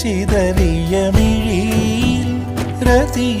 ചിതറിയ മിഴിയിൽ രതിയ